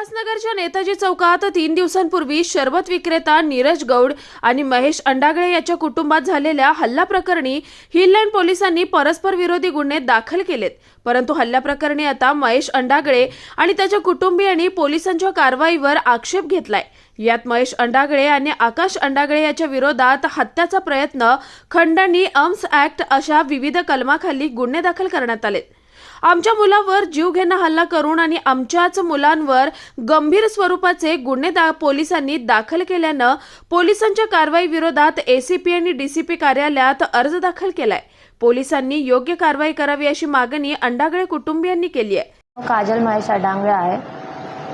उल्हासनगरच्या नेताजी चौकात तीन दिवसांपूर्वी शरबत विक्रेता नीरज गौड आणि महेश अंडागळे याच्या कुटुंबात झालेल्या हल्ला प्रकरणी हिललँड पोलिसांनी परस्पर विरोधी गुन्हे दाखल केलेत. परंतु हल्ल्याप्रकरणी आता महेश अंडागळे आणि त्याच्या कुटुंबियांनी पोलिसांच्या कारवाईवर आक्षेप घेतलाय. यात महेश अंडागळे आणि आकाश अंडागळे याच्या विरोधात हत्याचा प्रयत्न खंडणी अम्स ऍक्ट अशा विविध कलमाखाली गुन्हे दाखल करण्यात आलेत. आमच्या मुलावर जीवघेणा हल्ला करून आणि आमच्याच मुलांवर गंभीर स्वरूपाचे गुन्हे दा पोलिसांनी दाखल केल्यानं पोलिसांच्या कारवाई विरोधात एसीपी आणि डीसीपी कार्यालयात अर्ज दाखल केलाय. पोलिसांनी योग्य कारवाई करावी अशी मागणी अंडागळे कुटुंबियांनी केली आहे. काजल महेश डांगळे आहे.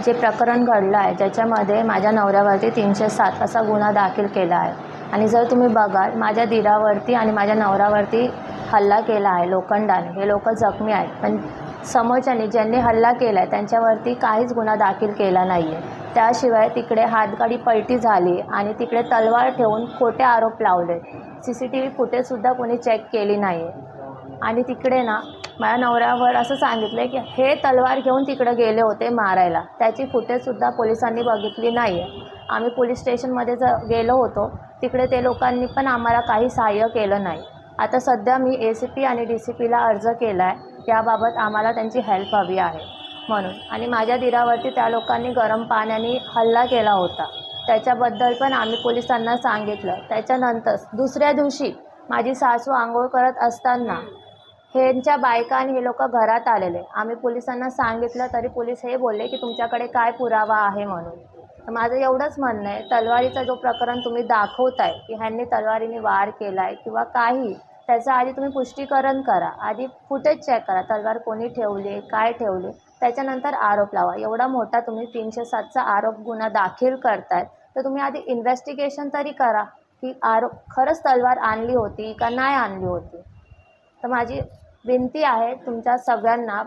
जे प्रकरण घडलं आहे त्याच्यामध्ये माझ्या नवऱ्यावरती तीनशे सात असा गुन्हा दाखल केला आहे. आणि जर तुम्ही बघाल माझ्या दिरावरती आणि माझ्या नवऱ्यावरती हल्ला केला आहे लोखंडाने. हे लोक जखमी आहेत. पण समोरच्याने ज्यांनी हल्ला केला आहे त्यांच्यावरती काहीच गुन्हा दाखल केला नाही आहे त्याशिवाय तिकडे हातगाडी पलटी झाली आणि तिकडे तलवार ठेवून खोटे आरोप लावले. सी सी टी व्ही फुटेजसुद्धा कोणी चेक केली नाही आहे आणि तिकडे ना माझ्या नवऱ्यावर असं सांगितलं की हे तलवार घेऊन तिकडे गेले होते मारायला. त्याची फुटेजसुद्धा पोलिसांनी बघितली नाही आहे आम्ही पोलीस स्टेशनमध्ये ज गेलो होतो. तिकडे ते लोकांनी पण आम्हाला काही सहाय्य केलं नाही. आता सध्या मी ए सी पी आणि डी सी पीला अर्ज केला आहे त्याबाबत आम्हाला त्यांची हेल्प हवी आहे. म्हणून आणि माझ्या दिरावरती त्या लोकांनी गरम पाण्याने हल्ला केला होता. त्याच्याबद्दल पण आम्ही पोलिसांना सांगितलं. त्याच्यानंतर दुसऱ्या दिवशी माझी सासू आंघोळ करत असताना ह्यांच्या बायका आणि हे लोक घरात आलेले. आम्ही पोलिसांना सांगितलं तरी पोलीस हे बोलले की तुमच्याकडे काय पुरावा आहे म्हणून. तर माझं एवढंच म्हणणं आहे तलवारीचा जो प्रकरण तुम्ही दाखवताय की ह्यांनी तलवारीने वार केला आहे किंवा काही त्याचं आधी तुम्ही पुष्टीकरण करा आधी फुटेज चेक करा तलवार कोणी ठेवली काय ठेवली त्याच्यानंतर आरोप लावा. एवढा मोठा तुम्ही तीनशे सातचा आरोप गुन्हा दाखल करताय तर तुम्ही आधी इन्व्हेस्टिगेशन तरी करा की आरोप खरंच तलवार आणली होती का नाही आणली होती. तर माझी विनंती आहे तुमच्या सगळ्यांना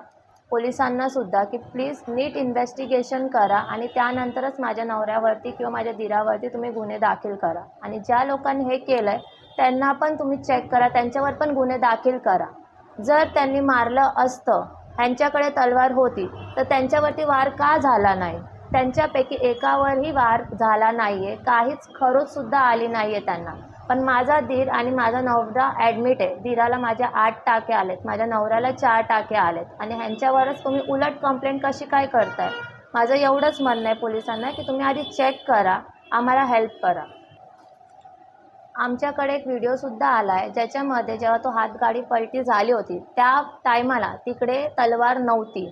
पोलिसांना सुद्धा की प्लीज नीट इन्व्हेस्टिगेशन करा आणि त्यानंतरच माझ्या नवऱ्यावरती किंवा माझ्या दिरावरती तुम्ही गुन्हे दाखल करा. आणि ज्या लोकांनी हे केलं आहे त्यांना पण तुम्ही चेक करा त्यांच्यावर पण गुन्हे दाखल करा. जर त्यांनी मारलं असतं ह्यांच्याकडे तलवार होती तर त्यांच्यावरती वार का झाला नाही? त्यांच्यापैकी एकावरही वार झाला नाही आहे काहीच खरोचसुद्धा आली नाही आहे त्यांना. पण माझा दीर आणि माझा नवरा ॲडमिट आहे. धीराला माझ्या आठ टाके आलेत. माझ्या नवऱ्याला चार टाके आलेत. आणि ह्यांच्यावरच तुम्ही उलट कंप्लेंट कशी काय करताय? माझं एवढंच म्हणणं आहे पोलिसांना की तुम्ही आधी चेक करा. आम्हाला हेल्प करा. आमच्याकडे एक व्हिडिओसुद्धा आला आहे ज्याच्यामध्ये जेव्हा तो हातगाडी पलटी झाली होती त्या टायमाला तिकडे तलवार नव्हती.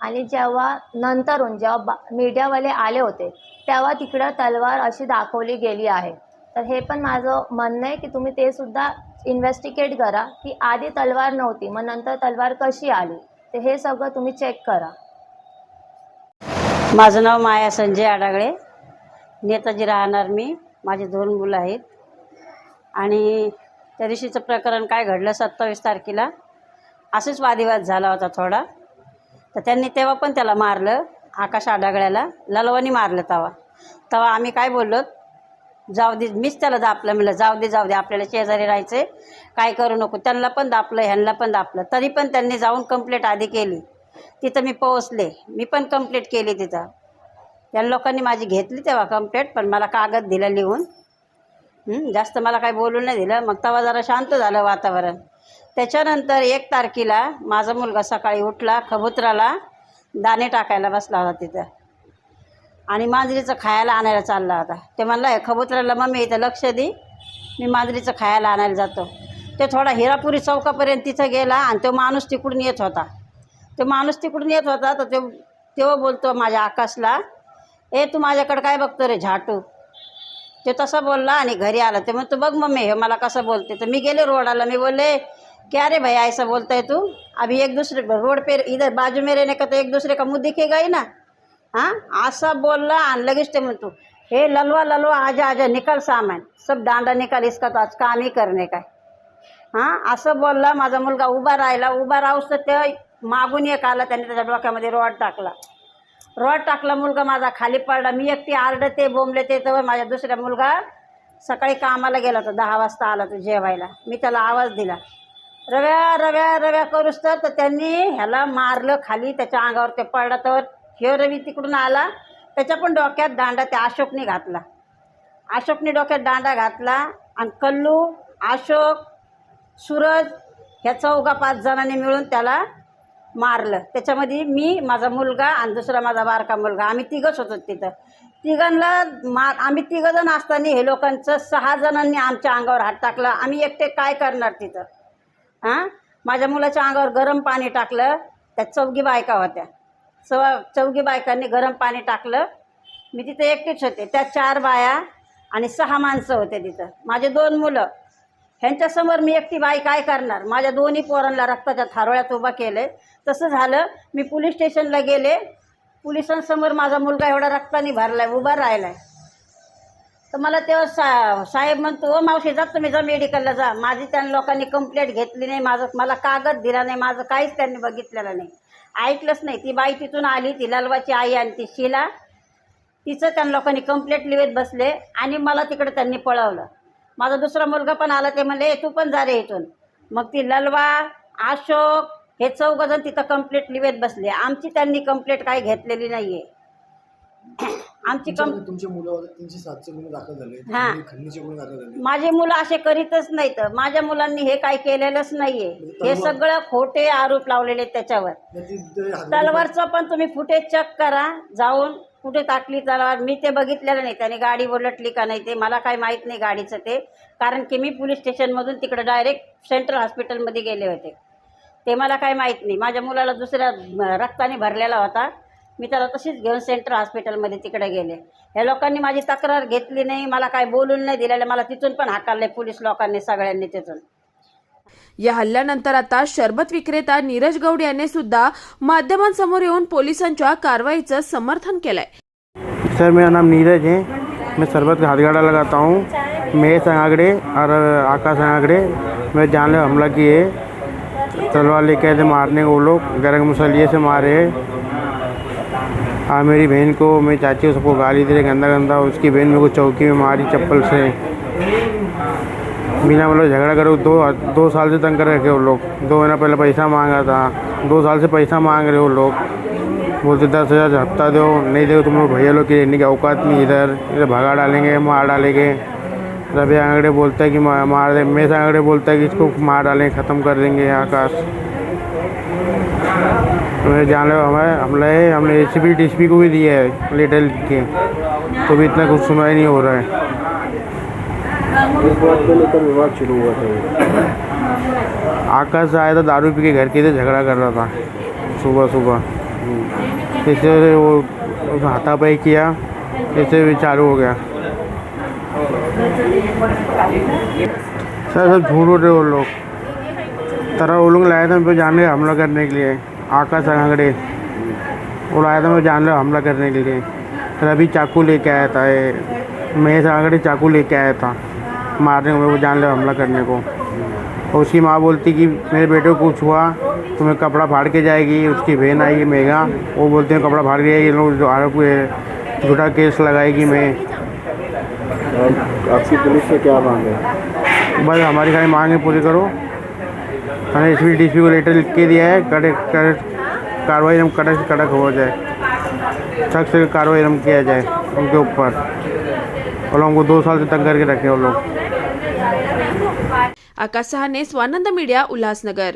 आणि जेव्हा नंतरून जेव्हा बा मीडियावाले आले होते तेव्हा तिकडं तलवार अशी दाखवली गेली आहे. तर हे पण माझं म्हणणं आहे की तुम्ही ते सुद्धा इन्व्हेस्टिगेट करा की आधी तलवार नव्हती मग नंतर तलवार कशी आली? ते हे सगळं तुम्ही चेक करा. माझं नाव माया संजय आडागळे. नेताजी राहणार मी. माझे दोन मुलं आहेत. आणि त्या दिवशीचं प्रकरण काय घडलं सत्तावीस तारखेला? असंच वादिवाद झाला होता थोडा. तर त्यांनी तेव्हा पण त्याला मारलं आकाश आडागळ्याला. ललवानी मारलं तेव्हा तेव्हा आम्ही काय बोललो? जाऊ दे मीच त्याला दापलं म्हणलं जाऊ दे जाऊ दे आपल्याला शेजारी राहायचे काय करू नको त्यांना पण दापलं ह्यांना पण दापलं. तरी पण त्यांनी जाऊन कंप्लेंट आधी केली. तिथं मी पोहोचले. मी पण कंप्लेट केली तिथं. त्या लोकांनी माझी घेतली तेव्हा कंप्लेंट पण मला कागद दिला लिहून. जास्त मला काही बोलू नाही दिलं. मग तेव्हा जरा शांत झालं वातावरण. त्याच्यानंतर एक तारखेला माझा मुलगा सकाळी उठला खबुतराला दाणे टाकायला बसला होता तिथं. आणि मांजरीचं खायला आणायला चालला होता. ते म्हणलं "हे मम्मी इथं लक्ष दे. मी मांजरीचं खायला आणायला जातो. ते थोडा हिरापुरी चौकापर्यंत तिथं गेला आणि तो माणूस तिकडून येत होता. तो माणूस तिकडून येत होता तर तो तेव्हा बोलतो माझ्या आकाशला ए तू माझ्याकडं काय बघतो रे झाटू? ते तसं बोलला आणि घरी आला. ते म्हणतो बघ मम्मी हे मला कसं बोलते? तर मी गेले रोडाला. मी बोलले क्या रे भाई ऐसा बोलता है तू? अभी एक दूसरे रोड पे इधर बाजू में रहने का तो एक दूसरे का मुंह दिखेगा ही ना? हां? असं बोलला आणि लगेच ते म्हणतो हे ललवा ललवा आजा आजा निकल सामान. सब दांडा निकाल इसका तो आज काम ही करणे काय हां? असं बोलला माझा मुलगा उभा राहिला. उभा राहूस तर ते मागून एक आला त्याने त्याच्या डोक्यामध्ये रॉड टाकला. रॉड टाकला मुलगा माझा खाली पडला. मी एकटी आरडते बोंबले ते तर माझ्या दुसऱ्या मुलगा सकाळी कामाला गेला होता दहा वाजता आला तो जेवायला. मी त्याला आवाज दिला. रव्या रव्या रव्या करूस तर तर त्यांनी ह्याला मारलं खाली त्याच्या अंगावर ते पडला तर. हे रवी तिकडून आला त्याच्या पण डोक्यात दांडा त्या अशोकने घातला. अशोकने डोक्यात दांडा घातला आणि कल्लू अशोक सूरज ह्या चौघा पाच जणांनी मिळून त्याला मारलं. त्याच्यामध्ये मी माझा मुलगा आणि दुसरा माझा बारका मुलगा आम्ही तिघंच होतो तिथं. तिघांना मा आम्ही तिघंजण असताना हे लोकांचं सहा जणांनी आमच्या अंगावर हात टाकला. आम्ही एकटे काय करणार तिथं? हां? माझ्या मुलाच्या अंगावर गरम पाणी टाकलं त्या चौघी बायका होत्या. चौ चौघी बायकांनी गरम पाणी टाकलं. मी तिथे एकटीच होते. त्या चार बाया आणि सहा माणसं होते तिथं. माझे दोन मुलं. ह्यांच्यासमोर मी एकटी बाई काय करणार? माझ्या दोन्ही पोरांना रक्ताच्या थारोळ्यात उभा केलं तसं झालं मी पोलीस स्टेशनला गेले. पोलिसांसमोर माझा मुलगा एवढा रक्ताने भरलाय उभा आहे तर मला तेव्हा सा साहेब म्हणतो "ओ मावशी जा तुम्ही जा मेडिकलला जा. माझी त्या लोकांनी कंप्लेंट घेतली नाही माझं मला कागद दिला नाही माझं काहीच त्यांनी बघितलेलं नाही. ऐकलंच नाही. ती बाई तिथून आली ती लालवाची आई आणि ती शिला. तिचं त्या लोकांनी कंप्लेंट लिहित बसले आणि मला तिकडे त्यांनी पळवलं. माझा दुसरा मुलगा पण आला ते म्हणले तू पण जा रे इथून. मग ती ललवा अशोक हे चौघजण तिथं कंप्लेंट लिहित बसले. आमची त्यांनी कंप्लेंट काही घेतलेली नाही आहे आमची तुमचे मुलं तीनशे सातशे गुन्हे दाखल झाले हा. तुम्ही खंडणीचे गुन्हे दाखल झाले. माझे मुलं असे करीतच नाहीत. माझ्या मुलांनी हे काही केलेलंच नाहीये. हे सगळं खोटे आरोप लावलेले आहेत त्याच्यावर. नाही, ती- ते हात- तलवारचं पण तुम्ही फुटेज चेक करा. जाऊन कुठे टाकली तलवार? मी ते बघितलेलं नाही. त्याने गाडी उलटली का नाही ते? मला काही माहीत नाही गाडीचं ते. कारण की मी पोलीस स्टेशनमधून तिकडे डायरेक्ट सेंट्रल हॉस्पिटलमध्ये गेले होते. ते मला काही माहीत नाही. माझ्या मुलाला दुसऱ्या म, रक्ताने भरलेला होता. मी त्याला तशीच घेऊन सेंट्रल हॉस्पिटलमध्ये तिकडे गेले. या लोकांनी माझी तक्रार घेतली नाही मला काय बोलून नाही दिलेलं मला तिथून पण हाकालले पोलीस लोकांनी सगळ्यांनी तिथून. या हल्ल्यानंतर आता शरबत विक्रेता नीरज गौड याने सुद्धा माध्यमांसमोर येऊन पोलिसांच्या कारवाईचं समर्थन केलंय. सर मेरा नाम नीरज है। मैं शरबत का हाथगाड़ा लगाता हूँ। महेश अंगागड़े और आकाश अंगागड़े मेरे जानलेवा हमला किए। तलवार लेके आए थे मारने को वो लोग। गरम मसलिए से मारे। हाँ मेरी बहन को, मेरी चाची को सबको गाली दे रहे गंदा गंदा उसकी बहन मेरे को चौकी में मारी चप्पल से। बिना मतलब झगड़ा करो, दो दो साल से तंग कर रखे वो लोग। दो महीना पहले पैसा मांगा था, दो साल से पैसा मांग रहे वो लोग। बोलते, दस हज़ार हफ़्ता दो, नहीं दो तुम लोग भैया लोग की रहने की औकात नहीं इधर। इधर भगा डालेंगे, मार डालेंगे। रवि आंगड़े बोलता है कि मार दे मेरे आंगड़े बोलता है कि इसको मार डालेंगे, ख़त्म कर देंगे आकाश। मेरे जान लो हमें, हमने ए सी पी को भी दिया है लेटर लिख के तो भी इतना कुछ सुनाई नहीं हो रहा है। विवाद शुरू हुआ था आकाश आया था दारू पी के घर के इधर झगड़ा कर रहा था, सुबह सुबह। इससे वो हाथापाई किया इससे भी चालू हो गया। सर, सब झूठ रहे वो लोग। तरह वो लोग लाए थे मेरे पे जानले हमला करने के लिए। आकाश आंगड़े वो लाया था मैं जानले हमला करने के लिए। रवि चाकू लेके आया था ये। महेश आंगड़े चाकू लेके आया था। मारने को वो जानले हमला करने को। और उसकी माँ बोलती कि मेरे बेटे को कुछ हुआ तो मैं कपड़ा फाड़ के जाएगी उसकी बहन आएगी मेघा। वो बोलते हैं कपड़ा फाड़ के जाएगी लोग जो आरोप है, झूठा केस लगाएगी मैं। आपकी पुलिस से क्या मांग है? बस हमारी खाली मांगे पूरी करो। मैंने एस को लेटर लिख के दिया है। कड़क कड़क कार्रवाई एकदम कड़क से कड़क हो जाए। सख्त से कार्रवाई एकदम किया जाए उनके ऊपर। और लोगों को दो साल से तंग करके रखे वो लोग। आकाश सहाने स्वानंद मीडिया उल्हासनगर।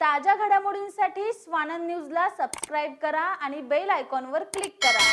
ताज्या घडामोडींसाठी स्वानंद न्यूजला सबस्क्राईब करा आणि बेल आयकॉनवर क्लिक करा.